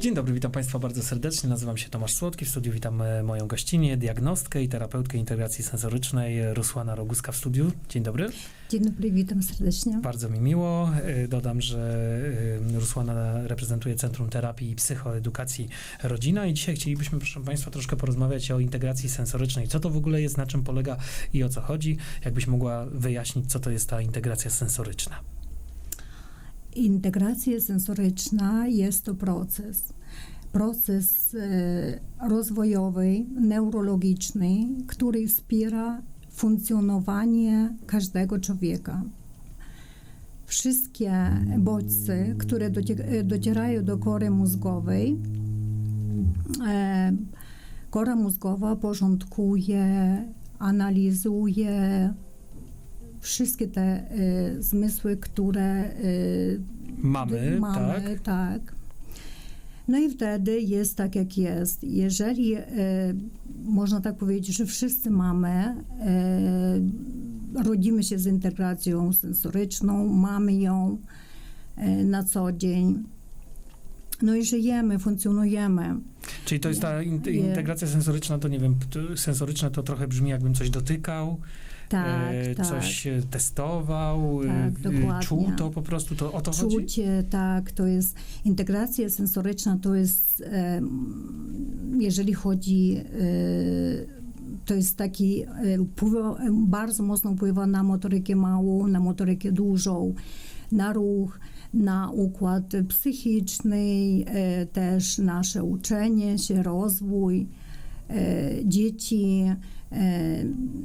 Dzień dobry, witam Państwa bardzo serdecznie. Nazywam się Tomasz Słodki. W studiu witam e, moją gościnię, diagnostkę i terapeutkę integracji sensorycznej e, Rusłana Roguska w studiu. Dzień dobry. Dzień dobry, witam serdecznie. Bardzo mi miło. E, Dodam, że Rusłana reprezentuje Centrum Terapii i Psychoedukacji Rodzina i dzisiaj chcielibyśmy, proszę Państwa, troszkę porozmawiać o integracji sensorycznej. Co to w ogóle jest, na czym polega i o co chodzi? Jakbyś mogła wyjaśnić, co to jest ta integracja sensoryczna? Integracja sensoryczna jest to proces. Proces e, rozwojowy, neurologiczny, który wspiera funkcjonowanie każdego człowieka. Wszystkie bodźce, które e, docierają do kory mózgowej, e, kora mózgowa porządkuje, analizuje wszystkie te e, zmysły, które e, Mamy, mamy, tak? tak. No i wtedy jest tak, jak jest. Jeżeli e, można tak powiedzieć, że wszyscy mamy, e, rodzimy się z integracją sensoryczną, mamy ją e, na co dzień. No i żyjemy, funkcjonujemy. Czyli to jest ta integracja sensoryczna, to nie wiem, to sensoryczne to trochę brzmi jakbym coś dotykał, Tak, e, tak. coś e, testował, Tak, e, e, dokładnie. czuł to po prostu, to o to chodzi? Czucie, tak, to jest integracja sensoryczna, to jest, em, jeżeli chodzi, e, to jest taki, e, wpływa, e, bardzo mocno wpływa na motorykę małą, na motorykę dużą, na ruch, na układ psychiczny, e, też nasze uczenie się, rozwój e, dzieci e,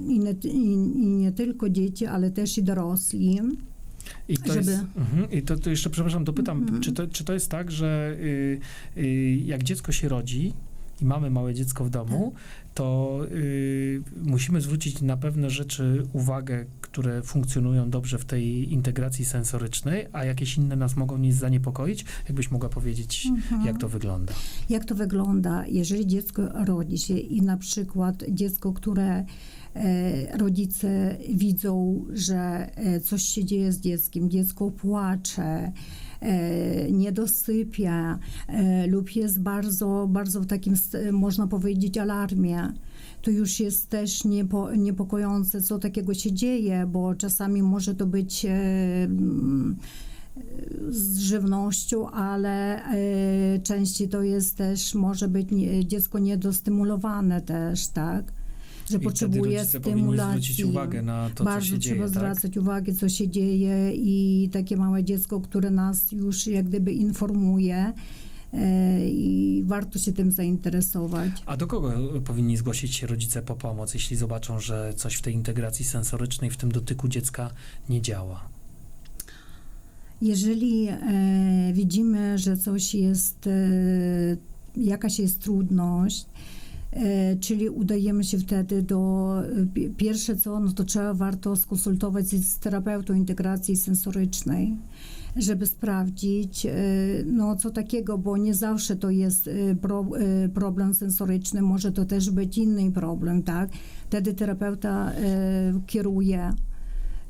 i nie, i, i nie tylko dzieci, ale też i dorośli. I to żeby- jest, mhm, I to, to jeszcze, przepraszam, dopytam, Mhm. czy, to, czy to jest tak, że y, y, jak dziecko się rodzi i mamy małe dziecko w domu, Tak. to y, musimy zwrócić na pewne rzeczy uwagę, które funkcjonują dobrze w tej integracji sensorycznej, a jakieś inne nas mogą nie zaniepokoić? Jakbyś mogła powiedzieć, Mhm. jak to wygląda? Jak to wygląda, jeżeli dziecko rodzi się i na przykład dziecko, które e, rodzice widzą, że e, coś się dzieje z dzieckiem, dziecko płacze, nie dosypia e, lub jest bardzo, bardzo w takim, można powiedzieć, alarmie, to już jest też niepo, niepokojące, co takiego się dzieje, bo czasami może to być e, mm, z żywnością, ale e, częściej to jest też, może być nie, dziecko niedostymulowane też, tak? Że I potrzebuje stymulacji. zwrócić uwagę na to, Bardzo co się trzeba dzieje, tak? zwracać uwagę, co się dzieje i takie małe dziecko, które nas już jak gdyby informuje e, i warto się tym zainteresować. A do kogo powinni zgłosić się rodzice po pomoc, jeśli zobaczą, że coś w tej integracji sensorycznej, w tym dotyku dziecka nie działa? Jeżeli e, widzimy, że coś jest, e, jakaś jest trudność, czyli udajemy się wtedy do, e, pi- pierwsze co, no to trzeba warto skonsultować z terapeutą integracji sensorycznej, żeby sprawdzić, e, no co takiego, bo nie zawsze to jest e, pro, e, problem sensoryczny, może to też być inny problem, tak? Wtedy terapeuta e, kieruje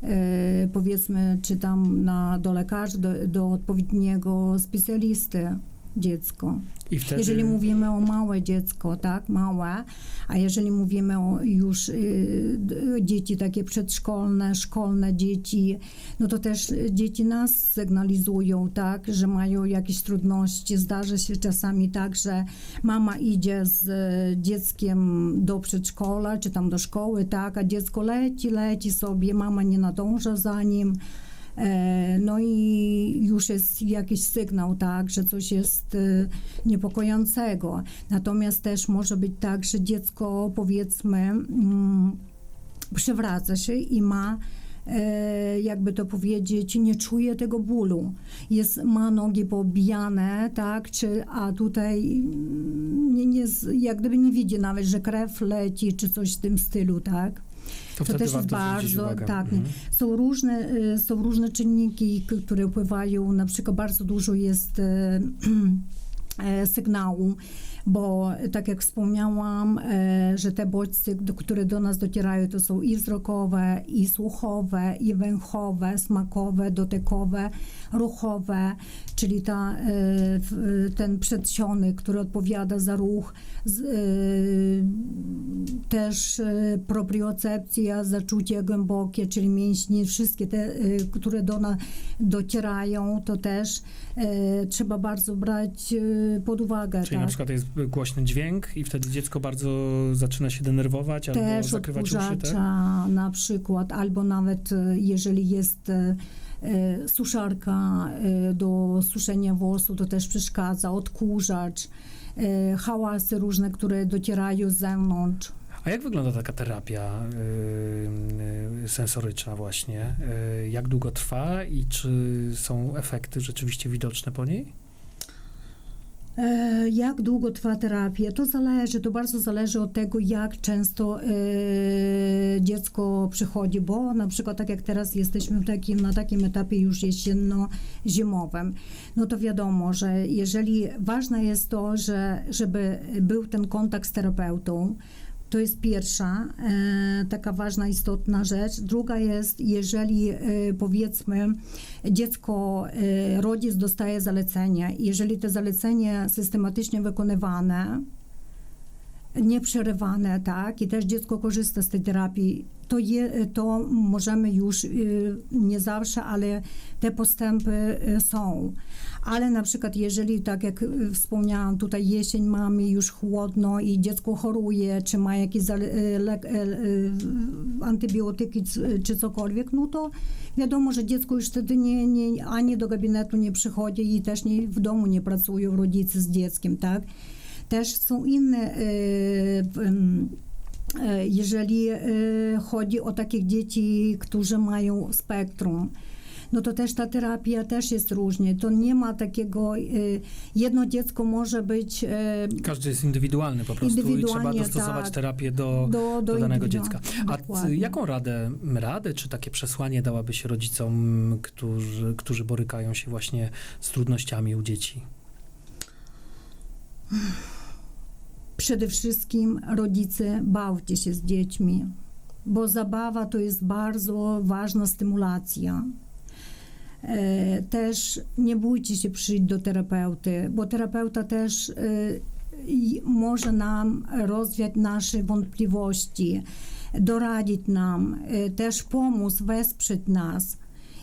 e, powiedzmy, czy tam na, do lekarza, do, do odpowiedniego specjalisty dziecko. Wtedy... Jeżeli mówimy o małe dziecko, tak, małe, a jeżeli mówimy o już y, dzieci takie przedszkolne, szkolne dzieci, no to też dzieci nas sygnalizują, tak, że mają jakieś trudności. Zdarza się czasami tak, że mama idzie z y, dzieckiem do przedszkola, czy tam do szkoły, tak, a dziecko leci, leci sobie, mama nie nadąża za nim. E, No i już jest jakiś sygnał, tak, że coś jest e, niepokojącego. Natomiast też może być tak, że dziecko powiedzmy mm, przewraca się i ma e, jakby to powiedzieć, nie czuje tego bólu. Jest, ma nogi poobijane, tak, czy, a tutaj mm, nie, nie, jak gdyby nie widzi nawet, że krew leci, czy coś w tym stylu, tak. To, To też jest bardzo, tak, Mhm. są różne, y, są różne czynniki, które wpływają, na przykład bardzo dużo jest y, sygnału, bo tak jak wspomniałam, e, że te bodźce, które do nas docierają, to są i wzrokowe, i słuchowe, i węchowe, smakowe, dotykowe, ruchowe, czyli ta, e, ten przedsionek, który odpowiada za ruch, e, też e, propriocepcja, zaczucie głębokie, czyli mięśnie, wszystkie te, e, które do nas docierają, to też e, trzeba bardzo brać e, pod uwagę. Czyli na tak? przykład jest głośny dźwięk i wtedy dziecko bardzo zaczyna się denerwować albo też zakrywać uszy, tak? odkurzacza na przykład, albo nawet e, jeżeli jest e, suszarka do suszenia włosów, to też przeszkadza, odkurzacz, hałasy różne, które docierają z zewnątrz. A jak wygląda taka terapia y, y, sensoryczna właśnie? Y, jak długo trwa i czy są efekty rzeczywiście widoczne po niej? E, Jak długo trwa terapia? To zależy, to bardzo zależy od tego, jak często e, dziecko przychodzi, bo na przykład tak jak teraz jesteśmy w takim, na takim etapie już jesienno-zimowym, no to wiadomo, że jeżeli ważne jest to, że żeby był ten kontakt z terapeutą, to jest pierwsza e, taka ważna, istotna rzecz. Druga jest, jeżeli e, powiedzmy dziecko, e, rodzic dostaje zalecenie, jeżeli te zalecenie systematycznie wykonywane, nieprzerywane, tak, i też dziecko korzysta z tej terapii, to, je, to możemy już y, nie zawsze, ale te postępy y, są. Ale na przykład, jeżeli, tak jak wspomniałam, tutaj jesień mamy już chłodno i dziecko choruje, czy ma jakieś antybiotyki czy cokolwiek, no to wiadomo, że dziecko już wtedy nie, nie, ani do gabinetu nie przychodzi i też nie, w domu nie pracują rodzice z dzieckiem, tak? Też są inne, e, e, jeżeli e, chodzi o takich dzieci, którzy mają spektrum, no to też ta terapia też jest różnie. To nie ma takiego, e, jedno dziecko może być e, Każdy jest indywidualny po prostu i trzeba dostosować tak. terapię do, do, do danego indywidualnego. dziecka. A Dokładnie. jaką radę, radę, czy takie przesłanie dałabyś rodzicom, którzy, którzy borykają się właśnie z trudnościami u dzieci? Przede wszystkim rodzice bawcie się z dziećmi, bo zabawa to jest bardzo ważna stymulacja. E, Też nie bójcie się przyjść do terapeuty, bo terapeuta też e, może nam rozwiać nasze wątpliwości, doradzić nam, e, też pomóc, wesprzeć nas.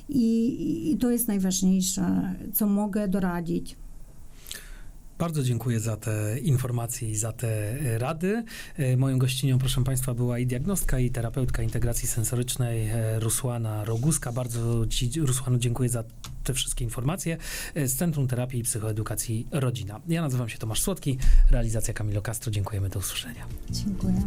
I, I to jest najważniejsze, co mogę doradzić. Bardzo dziękuję za te informacje i za te e, rady. E, Moją gościnią, proszę Państwa, była i diagnostka, i terapeutka integracji sensorycznej e, Rusłana Roguska. Bardzo Ci, Rusłanu, dziękuję za te wszystkie informacje z Centrum Terapii i Psychoedukacji Rodzina. Ja nazywam się Tomasz Słodki, realizacja Kamilo Castro. Dziękujemy, do usłyszenia. Dziękuję.